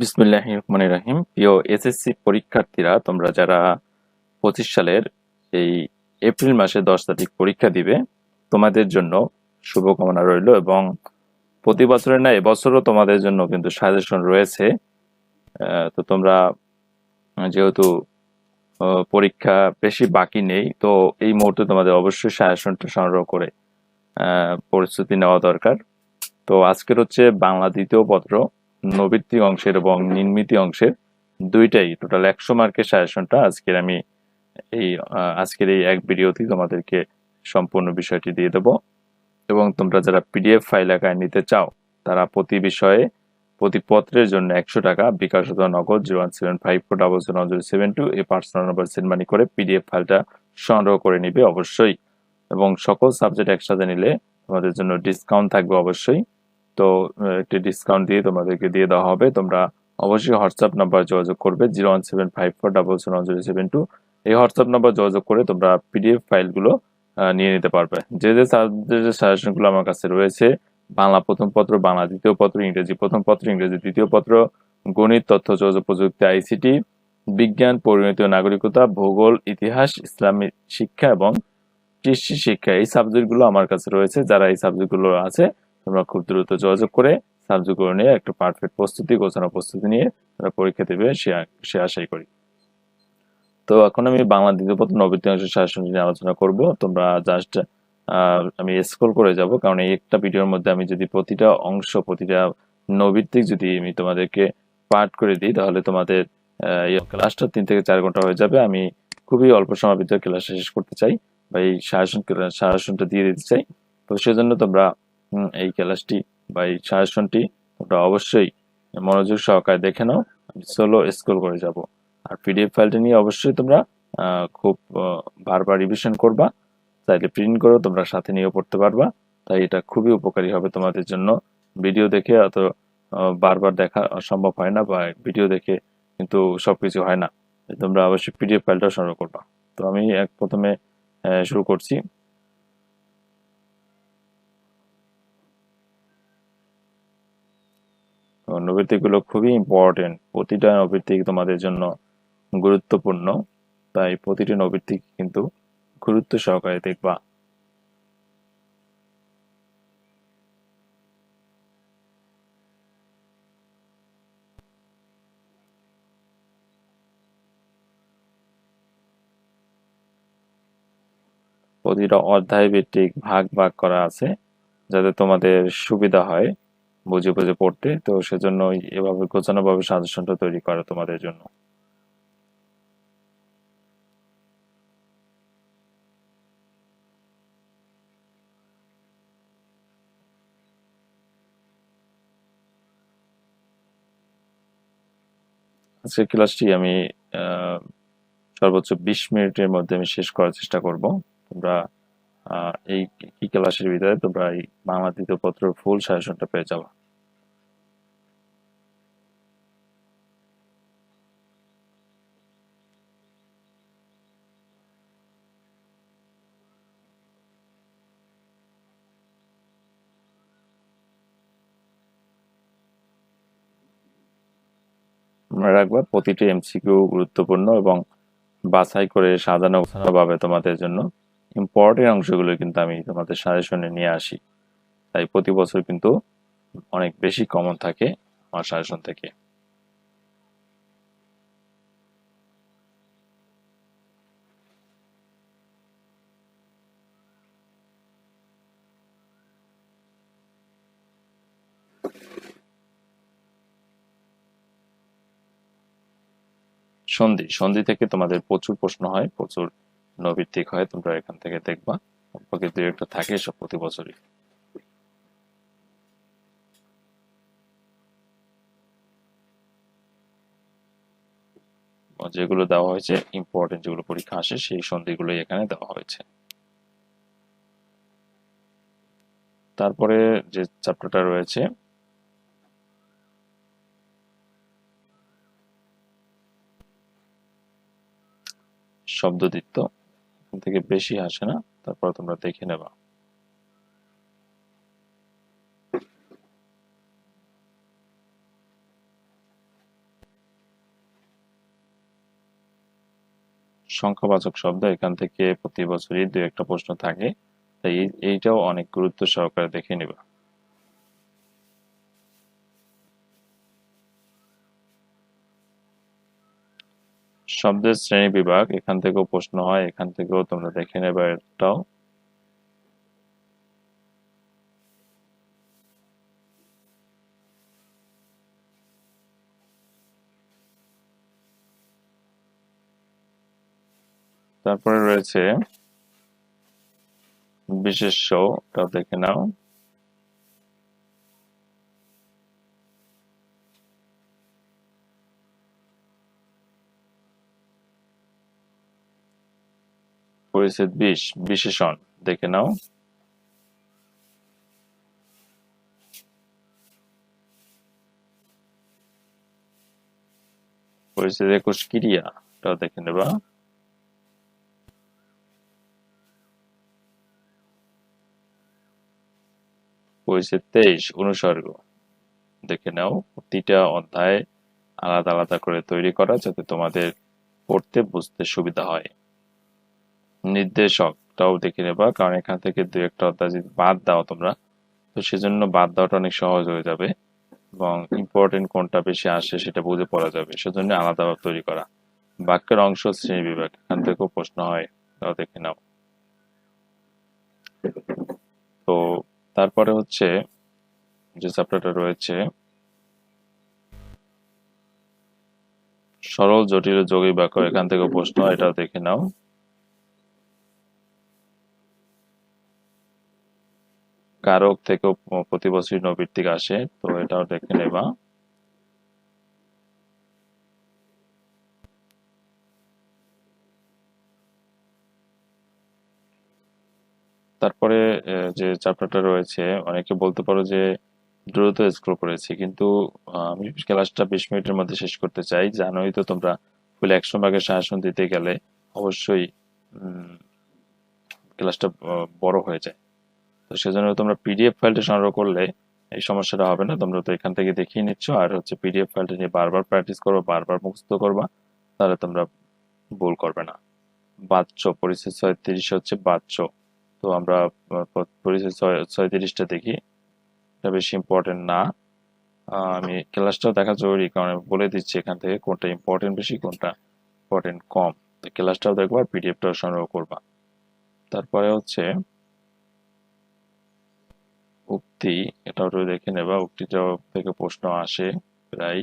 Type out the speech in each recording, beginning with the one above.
বিসমিল্লাহ রহমান রাহিম। প্রিয় এসএসসি পরীক্ষার্থীরা, তোমরা যারা পঁচিশ সালের এই এপ্রিল মাসে দশ তারিখ পরীক্ষা দিবে, তোমাদের জন্য শুভকামনা রইল এবং প্রতি বছরের না, এবছরও তোমাদের জন্য কিন্তু সাজেশন রয়েছে। তো তোমরা যেহেতু পরীক্ষা বেশি বাকি নেই, তো এই মুহূর্তে তোমাদের অবশ্যই সাজেশনটা সংগ্রহ করে প্রস্তুতি নেওয়া দরকার। তো আজকের হচ্ছে বাংলা দ্বিতীয় পত্র। নবৃত্তিক অংশের এবং নির্মিতি অংশের দুইটাই টোটাল একশো মার্কের সাজেশনটা আজকের আমি এই আজকের এই এক ভিডিওতেই তোমাদেরকে সম্পূর্ণ বিষয়টি দিয়ে দেবো। এবং তোমরা যারা পিডিএফ ফাইল আকারে নিতে চাও, তারা প্রতি বিষয়ে, প্রতি পত্রের জন্য একশো টাকা, bKash Nagad zero one seven five four double seven zero seven two এই পার্সোনাল নাম্বার সেন্ড মানি করে পিডিএফ ফাইলটা সংগ্রহ করে নিবে অবশ্যই। এবং সকল সাবজেক্ট একসাথে নিলে তোমাদের জন্য ডিসকাউন্ট থাকবে অবশ্যই। তো একটি ডিসকাউন্ট দিয়ে তোমাদেরকে দিয়ে দেওয়া হবে। তোমরা অবশ্যই হোয়াটসঅ্যাপ নাম্বার যোগাযোগ করবে zero one seven five four double seven zero seven two এই হোয়াটসঅ্যাপ নাম্বার যোগাযোগ করে তোমরা পিডিএফ ফাইলগুলো নিয়ে নিতে পারবে। যে যে সাবজেক্টের সাজেশনগুলো আমার কাছে রয়েছে, বাংলা প্রথম পত্র, বাংলা দ্বিতীয় পত্র, ইংরেজি প্রথম পত্র, ইংরেজি দ্বিতীয় পত্র, গণিত, তথ্য, যোগাযোগ প্রযুক্তি, আইসিটি, বিজ্ঞান, পরিণতি নাগরিকতা, ভূগোল, ইতিহাস, ইসলামী শিক্ষা এবং কৃষি শিক্ষা। এই সাবজেক্টগুলো আমার কাছে রয়েছে। যারা এই সাবজেক্টগুলো আছে তোমরা খুব দ্রুত যোগাযোগ করে সাবজেক্টগুলো নিয়ে একটা পারফেক্ট প্রস্তুতি, গোছানো প্রস্তুতি নিয়ে তোমরা পরীক্ষা দেবে সে আশাই করি। তো এখন আমি বাংলা দ্বিতীয় পত্র নবীতি শাসন নিয়ে আলোচনা করব। তোমরা জাস্ট আমি স্ক্রল করে যাব, কারণ এই একটা ভিডিওর মধ্যে আমি যদি প্রতিটা অংশ, প্রতিটা নৈবিত্তিক যদি আমি তোমাদেরকে পাঠ করে দিই, তাহলে তোমাদের ক্লাসটা তিন থেকে চার ঘণ্টা হয়ে যাবে। আমি খুবই অল্প সময়ের ভিতরে ক্লাসটা শেষ করতে চাই। বা এই শাসন শাসনটা দিয়ে দিতে চাই। তো সেজন্য তোমরা এই ক্লাসটি বা এই শাসনটি তোমরা অবশ্যই মনোযোগ সহকারে দেখে নাও। আমি সোলো স্ক্রল করে যাব। আর পিডিএফ ফাইলটা নিয়ে অবশ্যই তোমরা খুব বারবার রিভিশন করবা। চাইলে প্রিন্ট করো তোমরা সাথে নিয়েও পড়তে পারবা। তাই এটা খুবই উপকারী হবে তোমাদের জন্য। ভিডিও দেখে অত বারবার দেখা সম্ভব হয় না বা ভিডিও দেখে কিন্তু সবকিছু হয় না। তোমরা অবশ্যই পিডিএফ ফাইলটা সংগ্রহ করবা। তো আমি এক প্রথমে শুরু করছি। নৈবিত্তিকগুলো খুবই ইম্পর্টেন্ট প্রতিটা নৈবিত্তিক তোমাদের জন্য গুরুত্বপূর্ণ। তাই প্রতিটি নৈবিত্তিক কিন্তু গুরুত্ব সহকারে দেখবা। প্রতিটা অধ্যায় ভিত্তিক ভাগ ভাগ করা আছে, যাতে তোমাদের সুবিধা হয়। বুঝে বুঝে পড়তে। তো সেজন্য এভাবে গোছানোভাবে সাজেশনটা তৈরি করা তোমাদের জন্য। আজকের ক্লাসটি আমি সর্বোচ্চ বিশ মিনিটের মধ্যে আমি শেষ করার চেষ্টা করব। তোমরা এই কি ক্লাসের ভিতরে তোমরা এই বাংলা দ্বিতীয় পত্র ফুল সাজেশনটা পেয়ে যাবে। মনে রাখবা, প্রতিটি এমসিকিউ গুরুত্বপূর্ণ এবং বাছাই করে সাজানো ভাবে তোমাদের জন্য ইম্পর্টেন্ট অংশগুলো কিন্তু আমি তোমাদের সাজেশনে নিয়ে আসি। তাই প্রতি বছর কিন্তু অনেক বেশি কমন থাকে আমার সাজেশন থেকে। সন্ধি সন্ধি থেকে তোমাদের প্রচুর প্রশ্ন হয়, প্রচুর নৈবিত্তিক হয়, তোমরা এখান থেকে দেখবা। কমপক্ষে দু একটা থাকে সব প্রতি বছরই। যেগুলো দেওয়া হয়েছে ইম্পর্টেন্ট যেগুলো পরীক্ষা আসে, সেই সন্ধিগুলোই এখানে দেওয়া হয়েছে। তারপরে যে চ্যাপ্টারটা রয়েছে শব্দদিত্য এখান থেকে বেশি আসে না, তারপর তোমরা দেখে নেবা। সংখ্যাবাচক শব্দ, এখান থেকে প্রতি বছরই দু একটা প্রশ্ন থাকে, তাই এইটাও অনেক গুরুত্ব সহকারে দেখে নিবা। শব্দের শ্রেণি বিভাগ, এখান থেকেও প্রশ্ন হয়, এখান থেকেও তোমরা দেখে নেবে এটাও। তারপরে রয়েছে, বিশেষ্য ওটাও দেখে নাও। পরিচ্ছেদ বিশ, বিশেষণ, দেখে নাও। পরিচ্ছেদ একুশ, ক্রিয়া ওটাও দেখে নেবা। পরিচ্ছেদ তেইশ, অনুসর্গ, দেখে নাও। প্রতিটা অধ্যায় আলাদা আলাদা করে তৈরি করা যাতে তোমাদের পড়তে, বুঝতে সুবিধা হয়। নির্দেশকটাও দেখে নেবা, কারণ এখান থেকে দু একটা অধ্যায় যদি বাদ দাও তোমরা। তো সেজন্য বাদ দেওয়াটা অনেক সহজ হয়ে যাবে এবং ইম্পর্টেন্ট কোনটা বেশি আসে সেটা বুঝে পড়া যাবে। সেজন্য আলাদাভাবে তৈরি করা। বাক্যের অংশ শ্রেণি বিভাগ, এখান থেকেও প্রশ্ন হয়, তাও দেখে নাও। তো তারপরে হচ্ছে যে চ্যাপ্টারটা রয়েছে, সরল, জটিল ও যৌগিক বাক্য, এখান থেকে প্রশ্ন এটাও দেখে নাও। কারক থেকেও প্রতি বছরই নৈবিত্তিক আসে, তো এটাও দেখে নেবা। তারপরে যে চ্যাপ্টারটা রয়েছে, অনেকে বলতে পারো যে দ্রুত স্ক্রল করেছি, কিন্তু আমি ক্লাসটা বিশ মিনিটের মধ্যে শেষ করতে চাই। জানোই তো তোমরা ফুল একশো ভাগের শাসন দিতে গেলে অবশ্যই ক্লাসটা বড় হয়ে যায়। তো সেজন্য তোমরা পিডিএফ ফাইলটা সংগ্রহ করলে এই সমস্যাটা হবে না। তোমরা তো এখান থেকে দেখিয়ে নিচ্ছ আর হচ্ছে পিডিএফ ফাইলটা নিয়ে বারবার প্র্যাকটিস করো বারবার মুখস্থ করবা, তাহলে তোমরা ভুল করবে না। বাচ্চ পরিচয় ছয়ত্রিশ হচ্ছে বাচ্চ তো আমরা পরিচয় ছয়, ছয়ত্রিশটা দেখি। এটা বেশি ইম্পর্টেন্ট না। আমি ক্লাসটাও দেখা জরুরি কারণ আমি বলে দিচ্ছি এখান থেকে কোনটা ইম্পর্টেন্ট বেশি, কোনটা ইম্পর্টেন্ট কম। ক্লাসটাও দেখবা পিডিএফটাও সংগ্রহ করবা। তারপরে হচ্ছে উক্তি এটাও একটু দেখে নেবা উক্তিটাও থেকে প্রশ্ন আসে প্রায়।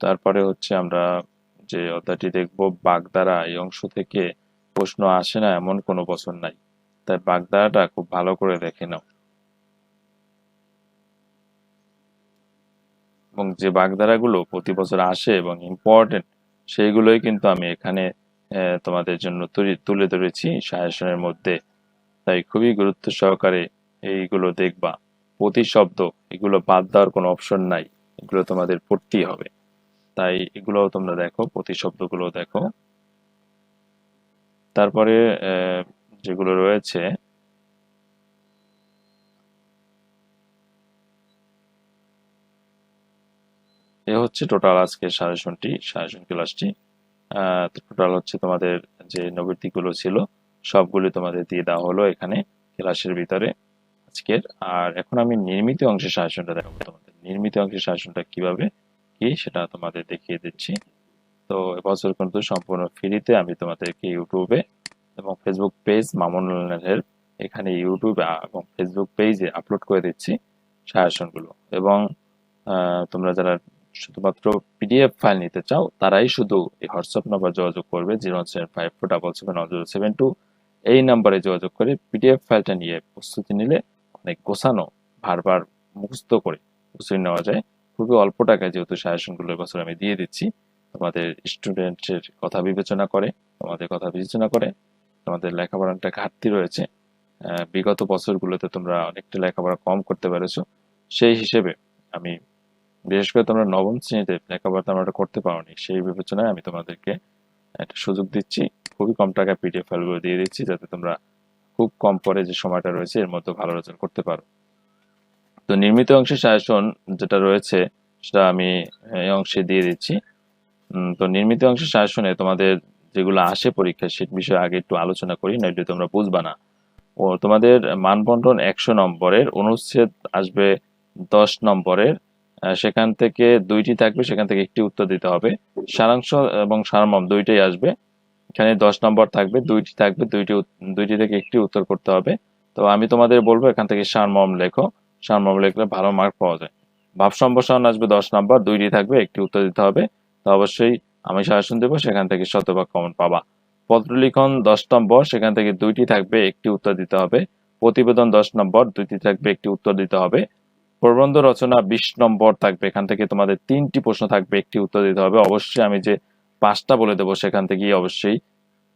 তারপরে হচ্ছে আমরা যে অধ্যায়টি দেখব বাগধারা এই অংশ থেকে প্রশ্ন আসে না, এমন কোনো বছর নাই। তাই বাগধারাটা খুব ভালো করে দেখে নাও। এবং যে বাগধারাগুলো প্রতি বছর আসে এবং ইম্পর্টেন্ট সেইগুলোই কিন্তু আমি এখানে তোমাদের জন্য তুলে ধরেছি, সাজেশনের মধ্যে। তাই খুবই গুরুত্ব সহকারে এইগুলো দেখবা। প্রতি শব্দ এগুলো বাদ দেওয়ার কোনো অপশন নাই। এগুলো তোমাদের পড়তেই হবে। তাই এগুলোও তোমরা দেখো প্রতি শব্দগুলো দেখো। তারপরে যেগুলো রয়েছে, এ হচ্ছে টোটাল আজকে সাজেশনটি সাজেশন ক্লাসটি টোটাল হচ্ছে তোমাদের যে নৈর্তিকগুলো ছিল সবগুলি তোমাদের দিয়ে দেওয়া হলো এখানে ক্লাসের ভিতরে আজকের। আর এখন আমি নির্মিত অংশের সাজেশনটা দেখাবো। তোমাদের নির্মিত অংশের সাজেশনটা কীভাবে কি সেটা তোমাদের দেখিয়ে দিচ্ছি। তো এবছর কিন্তু সম্পূর্ণ ফ্রিতে আমি তোমাদেরকে ইউটিউবে এবং ফেসবুক পেজ মামুনের এখানে ইউটিউবে এবং ফেসবুক পেজে আপলোড করে দিচ্ছি সাজেশনগুলো এবং তোমরা যারা শুধুমাত্র পিডিএফ ফাইল নিতে চাও, তারাই শুধু এই হোয়াটসঅ্যাপ নাম্বার যোগাযোগ করবে zero seven five four double seven zero seven two এই নাম্বারে যোগাযোগ করে পিডিএফ ফাইলটা নিয়ে প্রস্তুতি নিলে অনেক গোছানো বারবার মুখস্থ করে প্রস্তুতি নেওয়া যায়। খুবই অল্প টাকায় যেহেতু সাজেশনগুলো এবছর আমি দিয়ে দিচ্ছি, তোমাদের স্টুডেন্টের কথা বিবেচনা করে, তোমাদের কথা বিবেচনা করে তোমাদের লেখাপড়ার একটা ঘাটতি রয়েছে। বিগত বছরগুলোতে তোমরা অনেকটা লেখাপড়া কম করতে পেরেছ। সেই হিসেবে আমি, বিশেষ করে তোমরা নবম শ্রেণীতে লেখাপড়া তোমরা করতে পারোনি, সেই বিবেচনায় আমি তোমাদেরকে একটা সুযোগ দিচ্ছি। খুবই কম টাকায় পিডিএফ ফাইলগুলো দিয়ে দিচ্ছি যাতে তোমরা খুব কম পরে যে সময়টা রয়েছে, এর মধ্যে ভালো রেজাল্ট করতে পারো। তো নির্মিত অংশের সাজেশন যেটা রয়েছে, সেটা আমি এই অংশে দিয়ে দিচ্ছি। তো নির্মিত অংশ শাসনে তোমাদের যেগুলো আসে পরীক্ষায় সে বিষয়ে আগে একটু আলোচনা করি নইলে তোমরা বুঝবা না। ও, তোমাদের মানবন্টন একশো নম্বরের অনুচ্ছেদ আসবে দশ নম্বরের। সেখান থেকে দুইটি থাকবে, সেখান থেকে একটি উত্তর দিতে হবে। সারাংশ এবং সারমর্ম দুইটাই আসবে। এখানে দশ নম্বর থাকবে, দুইটি থাকবে, দুইটি দুইটি থেকে একটি উত্তর করতে হবে। তো আমি তোমাদের বলব এখান থেকে সারমর্ম লেখো। সারমর্ম লিখলে ভালো মার্ক পাওয়া যায়। ভাব সম্প্রসারণ আসবে দশ নম্বর, দুইটি থাকবে, একটি উত্তর দিতে হবে। তো অবশ্যই আমি শাসন দেবো, সেখান থেকে শতভাগ কমন পাবা। পত্রলিখন দশ নম্বর, সেখান থেকে দুইটি থাকবে, একটি উত্তর দিতে হবে। প্রতিবেদন দশ নম্বর, দুইটি থাকবে, একটি উত্তর দিতে হবে। প্রবন্ধ রচনা বিশ নম্বর থাকবে, এখান থেকে তোমাদের তিনটি প্রশ্ন থাকবে, একটি উত্তর দিতে হবে। অবশ্যই আমি যে পাঁচটা বলে দেবো, সেখান থেকে অবশ্যই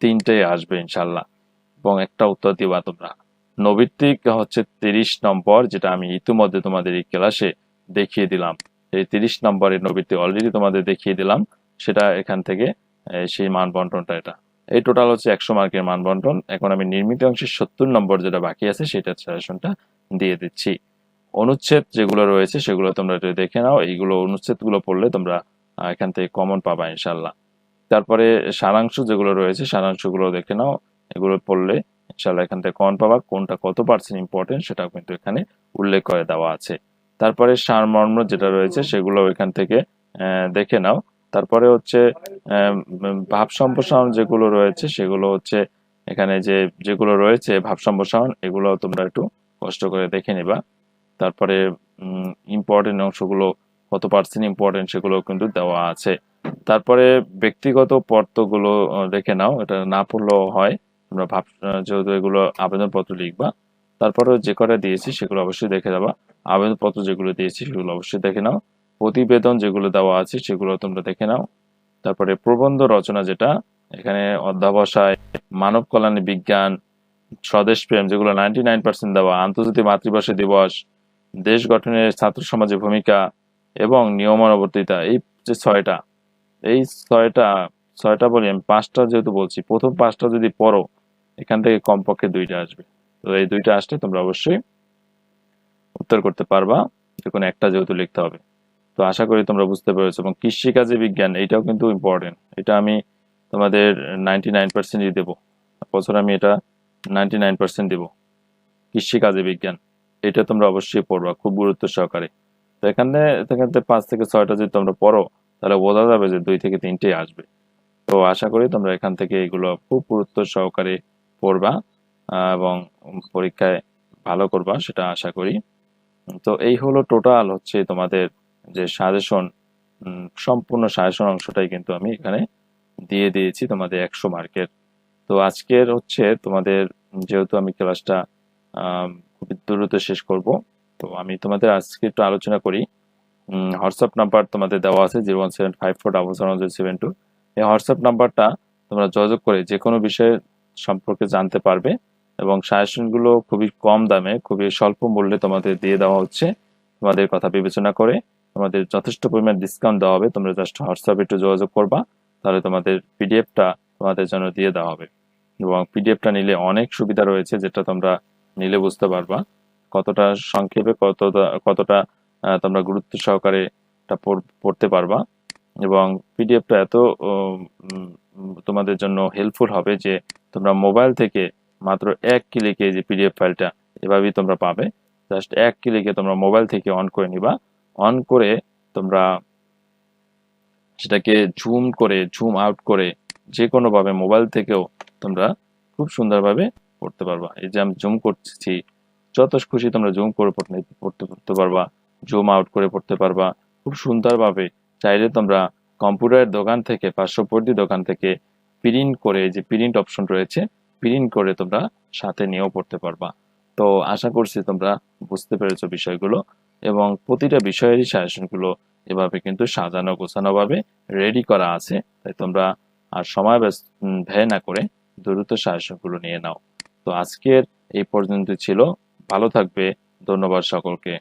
তিনটেই আসবে ইনশাল্লাহ এবং একটা উত্তর দিবা তোমরা। নৈবিত্তিক হচ্ছে তিরিশ নম্বর, যেটা আমি ইতিমধ্যে তোমাদের এই ক্লাসে দেখিয়ে দিলাম। এই তিরিশ নম্বরের নৈবিত্তিক অলরেডি তোমাদের দেখিয়ে দিলাম। সেটা এখান থেকে সেই মান বন্টনটা এটা। এই টোটাল হচ্ছে একশো মার্কের মান বন্টন এখন আমি নির্মিত অংশের সত্তর নম্বর যেটা বাকি আছে, সেটা সাজেশনটা দিয়ে দিচ্ছি। অনুচ্ছেদ যেগুলো রয়েছে, সেগুলো তোমরা দেখে নাও। এইগুলো অনুচ্ছেদগুলো পড়লে তোমরা এখান থেকে কমন পাবা ইনশাল্লাহ তারপরে সারাংশ যেগুলো রয়েছে, সারাংশগুলো দেখে নাও। এগুলো পড়লে ইনশাল্লাহ এখান থেকে কমন পাবা, কোনটা কত পার্সেন্ট ইম্পর্টেন্ট সেটাও কিন্তু এখানে উল্লেখ করে দেওয়া আছে। তারপরে সারমর্ম যেটা রয়েছে সেগুলো এখান থেকে দেখে নাও। তারপরে হচ্ছে ভাব সম্প্রসারণ যেগুলো রয়েছে সেগুলো হচ্ছে এখানে যে, যেগুলো রয়েছে ভাব সম্প্রসারণ, এগুলো তোমরা একটু কষ্ট করে দেখে নিবা। তারপরে ইম্পর্টেন্ট অংশগুলো কত পার্সেন্ট ইম্পর্টেন্ট সেগুলো কিন্তু দেওয়া আছে। তারপরে ব্যক্তিগত পত্রগুলো দেখে নাও, এটা না পড়লেও হয়। তোমরা ভাব যেহেতু এগুলো আবেদনপত্র লিখবা তারপরে যে কটা দিয়েছি সেগুলো অবশ্যই দেখে যাবা। আবেদনপত্র যেগুলো দিয়েছি সেগুলো অবশ্যই দেখে নাও। প্রতিবেদন যেগুলো দেওয়া আছে সেগুলো তোমরা দেখে নাও। তারপরে প্রবন্ধ রচনা যেটা, এখানে অধ্যাবসায়, মানব কল্যাণ বিজ্ঞান, স্বদেশ প্রেম, যেগুলো নাইনটি নাইন পার্সেন্ট দেওয়া, আন্তর্জাতিক মাতৃভাষা দিবস, দেশ গঠনের ছাত্র সমাজের ভূমিকা এবং নিয়মানুবর্তিতা, এই যে ছয়টা। এই ছয়টা ছয়টা বলি, আমি পাঁচটা যেহেতু বলছি, প্রথম পাঁচটা যদি পড়ো, এখান থেকে কমপক্ষে দুইটা আসবে। তো এই দুইটা আসলে তোমরা অবশ্যই উত্তর করতে পারবা। যে কোনো একটা যেহেতু লিখতে হবে। তো আশা করি তোমরা বুঝতে পেরেছ, এবং কৃষিকাজে বিজ্ঞান, এটাও কিন্তু ইম্পর্টেন্ট এটা আমি তোমাদের নাইনটি নাইন পার্সেন্টই দেবো। বছর আমি এটা নাইনটি নাইন পার্সেন্ট দেবো। কৃষিকাজে বিজ্ঞান, এটা তোমরা অবশ্যই পড়বা, খুব গুরুত্ব সহকারে। তো এখানে, এখান থেকে পাঁচ থেকে ছয়টা যদি তোমরা পড়ো তাহলে বোঝা যাবে যে দুই থেকে তিনটেই আসবে। তো আশা করি তোমরা এখান থেকে এগুলো খুব গুরুত্ব সহকারে পড়বা এবং পরীক্ষায় ভালো করবা সেটা আশা করি। তো এই হলো টোটাল হচ্ছে তোমাদের যে সাজেশন সম্পূর্ণ সাজেশন অংশটাই কিন্তু আমি এখানে দিয়ে দিয়েছি তোমাদের একশো মার্কের। তো আজকের হচ্ছে তোমাদের, যেহেতু আমি ক্লাসটা খুবই দ্রুত শেষ করব, তো আমি তোমাদের আজকে একটু আলোচনা করি হোয়াটসঅ্যাপ নাম্বার তোমাদের দেওয়া আছে zero one seven five four double seven zero seven two এই হোয়াটসঅ্যাপ নাম্বারটা তোমরা যোগাযোগ করে যে কোনো বিষয়ে সম্পর্কে জানতে পারবে এবং সাজেশনগুলো খুবই কম দামে, খুবই স্বল্প মূল্যে তোমাদের দিয়ে দেওয়া হচ্ছে। তোমাদের কথা বিবেচনা করে তোমাদের যথেষ্ট পরিমাণ ডিসকাউন্ট দেওয়া হবে। তোমরা জাস্ট হোয়াটসঅ্যাপে একটু যোগাযোগ করবা, তাহলে তোমাদের পিডিএফটা তোমাদের জন্য দিয়ে দেওয়া হবে। এবং পিডিএফটা নিলে অনেক সুবিধা রয়েছে যেটা তোমরা নিলে বুঝতে পারবা। কতটা সংক্ষেপে, কতটা কতটা তোমরা গুরুত্ব সহকারে এটা পড়তে পারবা। এবং পিডিএফটা এত তোমাদের জন্য হেল্পফুল হবে যে, তোমরা মোবাইল থেকে মাত্র এক ক্লিকে যে পিডিএফ ফাইলটা এভাবেই তোমরা পাবে। জাস্ট এক ক্লিকে তোমরা মোবাইল থেকে অন করে নিবা। অন করে তোমরা সেটাকে জুম করে জুম আউট করে যে কোনো ভাবে মোবাইল থেকেও তোমরা খুব সুন্দরভাবে পড়তে পারবা। এই যে আমি জুম করছি, যত খুশি তোমরা জুম করে পড়তে পড়তে পারবা। জুম আউট করে পড়তে পারবা। খুব সুন্দরভাবে চাইলে তোমরা কম্পিউটারের দোকান থেকে, পার্শ্ববর্তী দোকান থেকে প্রিন্ট করে যে প্রিন্ট অপশন রয়েছে প্রিন্ট করে তোমরা সাথে নিয়েও পড়তে পারবা। তো আশা করছি তোমরা বুঝতে পেরেছ বিষয়গুলো এবং প্রতিটা বিষয়েরই সাজেশনগুলো এভাবে কিন্তু সাজানো গোছানো ভাবে রেডি করা আছে। তাই তোমরা আর সময় ব্যয় না করে দ্রুত সাজেশনগুলো নিয়ে নাও। তো আজকের এই পর্যন্ত ছিল। ভালো থাকবে। ধন্যবাদ সকলকে।